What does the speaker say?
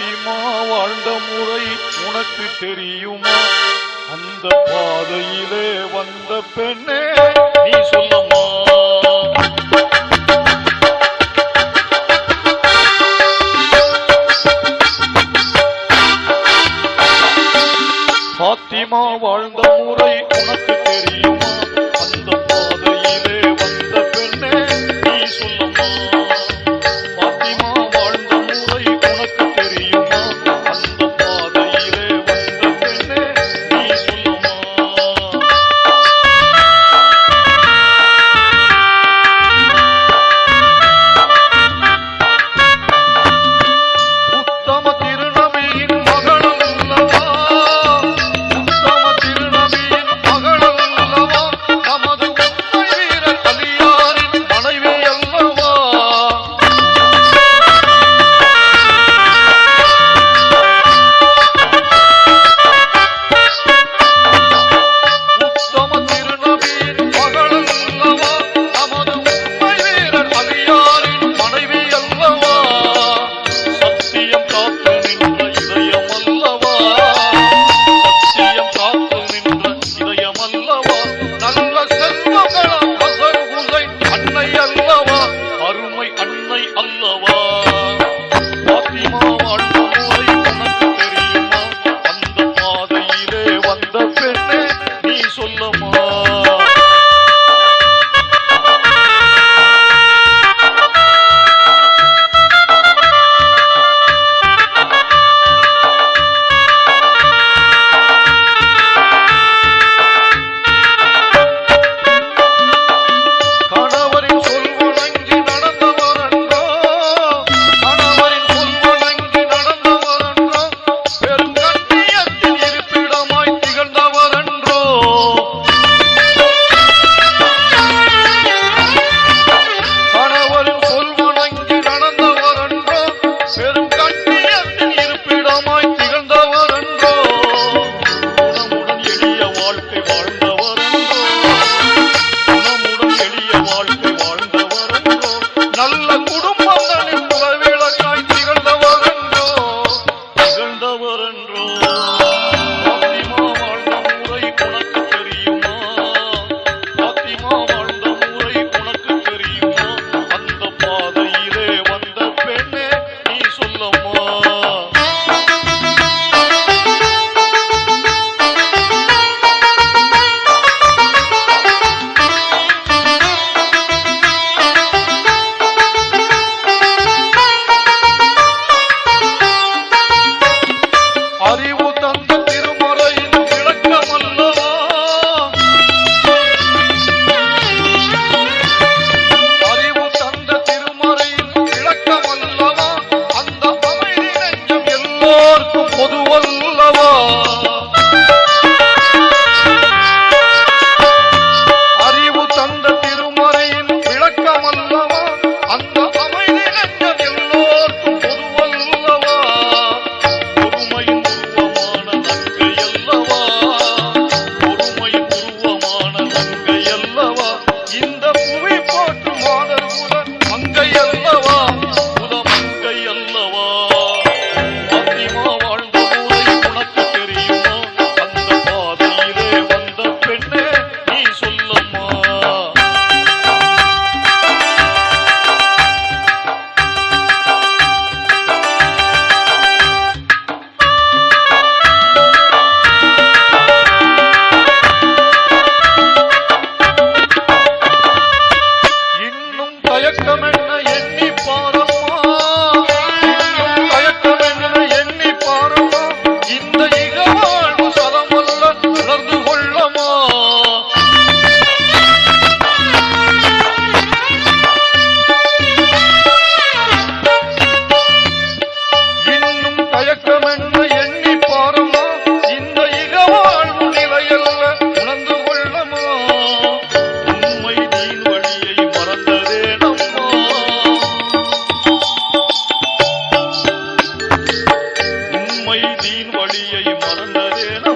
பாத்திமா வாழ்ந்த முறை உனக்கு தெரியுமா? அந்த பாதையிலே வந்த பெண்ணே நீ சொல்லமா பாத்திமா வாழ்ந்த ನರೇನ